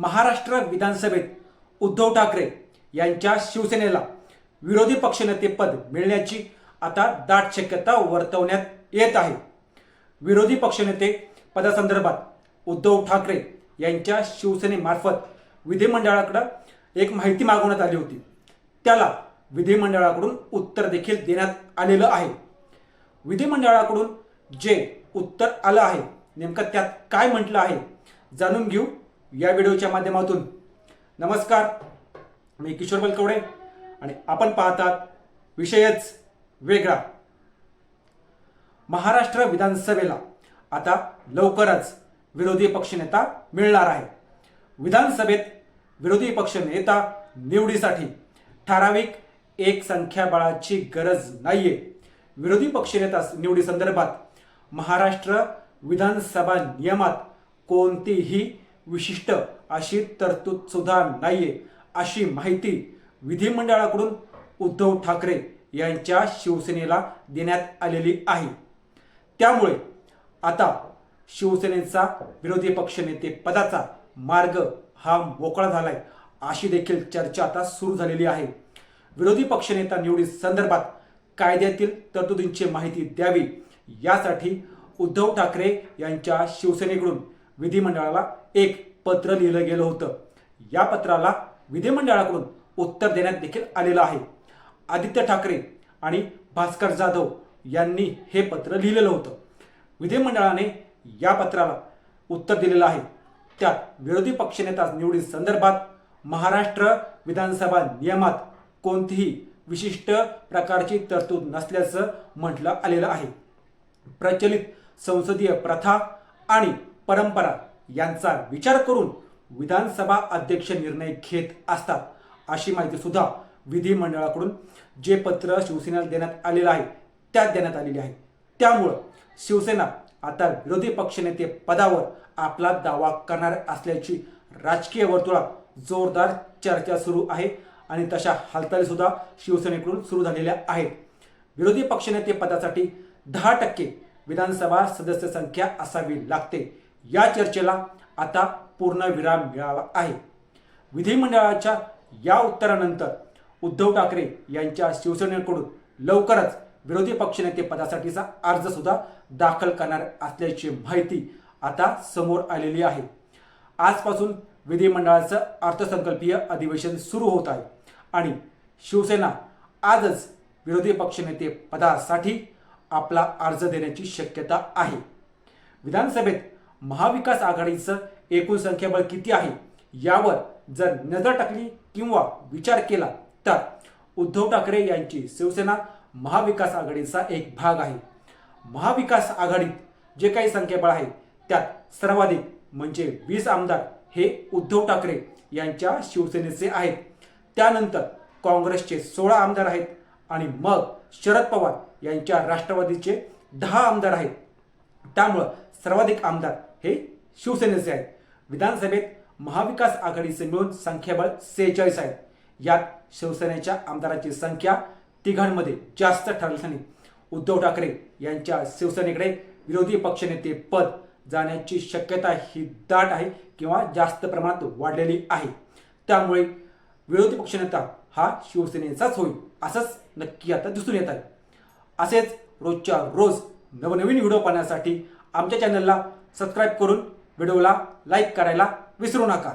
महाराष्ट्र विधानसभेत उद्धव ठाकरे यांच्या शिवसेनेला विरोधी पक्षनेतेपद मिळण्याची आता दाट शक्यता वर्तवण्यात येत आहे. विरोधी पक्षनेते पदासंदर्भात उद्धव ठाकरे यांच्या शिवसेनेमार्फत विधिमंडळाकडं एक माहिती मागवण्यात आली होती. त्याला विधिमंडळाकडून उत्तर देखील देण्यात आलेलं आहे. विधिमंडळाकडून जे उत्तर आलं आहे नेमकं त्यात काय म्हटलं आहे जाणून घेऊ या व्हिडिओच्या माध्यमातून. नमस्कार मी किशोर बलकवडे आणि आपण पाहतात विषयच वेगळा. महाराष्ट्र विधानसभेला आता लवकरच विरोधी पक्षनेता मिळणार आहे. विधानसभेत विरोधी पक्षनेता निवडीसाठी ठराविक एक संख्याबळाची गरज नाहीये. विरोधी पक्षनेता निवडी संदर्भात महाराष्ट्र विधानसभा नियमात कोणतीही विशिष्ट अशी तरतूद सुद्धा नाहीये अशी माहिती विधिमंडळाकडून उद्धव ठाकरे यांच्या शिवसेनेला देण्यात आलेली आहे. त्यामुळे आता शिवसेनेचा विरोधी पक्षनेते पदाचा मार्ग हा मोकळा झालाय अशी देखील चर्चा आता सुरू झालेली आहे. विरोधी पक्षनेता निवडी संदर्भात कायद्यातील तरतुदींची माहिती द्यावी यासाठी उद्धव ठाकरे यांच्या शिवसेनेकडून विधिमंडळाला एक पत्र लिहिलं गेलं होतं. या पत्राला विधिमंडळाकडून उत्तर देण्यात देखील आलेलं आहे. आदित्य ठाकरे आणि भास्कर जाधव यांनी हे पत्र लिहिलेलं होतं. विधिमंडळाने या पत्राला उत्तर दिलेलं आहे. त्यात विरोधी पक्षनेता निवडी संदर्भात महाराष्ट्र विधानसभा नियमात कोणतीही विशिष्ट प्रकारची तरतूद नसल्याचं म्हटलं आलेलं आहे. प्रचलित संसदीय प्रथा आणि परंपरा यांचा विचार करून विधानसभा अध्यक्ष निर्णय घेत असतात. अशी माहिती सुद्धा विधिमंडळाकडून जे पत्र शिवसेनेला देण्यात आलेलं आहे त्यात देण्यात आलेली आहे. त्यामुळं शिवसेना आता विरोधी पक्षनेते पदावर आपला दावा करणार असल्याची राजकीय वर्तुळात जोरदार चर्चा सुरू आहे आणि तशा हालचाली सुद्धा शिवसेनेकडून सुरू झालेल्या आहेत. विरोधी पक्षनेते पदासाठी दहा टक्के विधानसभा सदस्य संख्या असावी लागते. या चर्चेला आता पूर्ण विराम मिळाला आहे. विधिमंडळाच्या या उत्तरानंतर उद्धव ठाकरे यांच्या शिवसेनेकडून लवकरच विरोधी पक्षनेते पदासाठीचा अर्ज सुद्धा दाखल करणार असल्याची माहिती आता समोर आलेली आहे. आजपासून विधिमंडळाचं अर्थसंकल्पीय अधिवेशन सुरू होत आहे आणि शिवसेना आजच विरोधी पक्षनेते पदासाठी आपला अर्ज देण्याची शक्यता आहे. विधानसभेत महाविकास आघाडीचं एकूण संख्याबळ किती आहे? यावर जर नजर टाकली किंवा विचार केला तर उद्धव ठाकरे यांची शिवसेना महाविकास आघाडीचा एक भाग आहे. महाविकास आघाडीत जे काही संख्याबळ आहे त्यात सर्वाधिक म्हणजे वीस आमदार हे उद्धव ठाकरे यांच्या शिवसेनेचे आहेत. त्यानंतर काँग्रेसचे सोळा आमदार आहेत आणि मग शरद पवार यांच्या राष्ट्रवादीचे दहा आमदार आहेत. त्यामुळं सर्वाधिक आमदार हे शिवसेनेचे आहेत. विधानसभेत महाविकास आघाडीचे मिळून संख्याबळ सेहेचाळीस आहेत यात शिवसेनेच्या आमदाराची संख्या तिघांमध्ये जास्त ठरल्याने उद्धव ठाकरे यांच्या शिवसेनेकडे विरोधी पक्षनेते पद जाण्याची शक्यता ही दाट आहे किंवा जास्त प्रमाणात वाढलेली आहे. त्यामुळे विरोधी पक्षनेता हा शिवसेनेचाच होईल असंच नक्की आता दिसून येत आहे. असेच रोजच्या रोज नवनवीन व्हिडिओ पाहण्यासाठी आमच्या चॅनलला सबस्क्राईब करून व्हिडिओला लाईक करायला विसरू नका.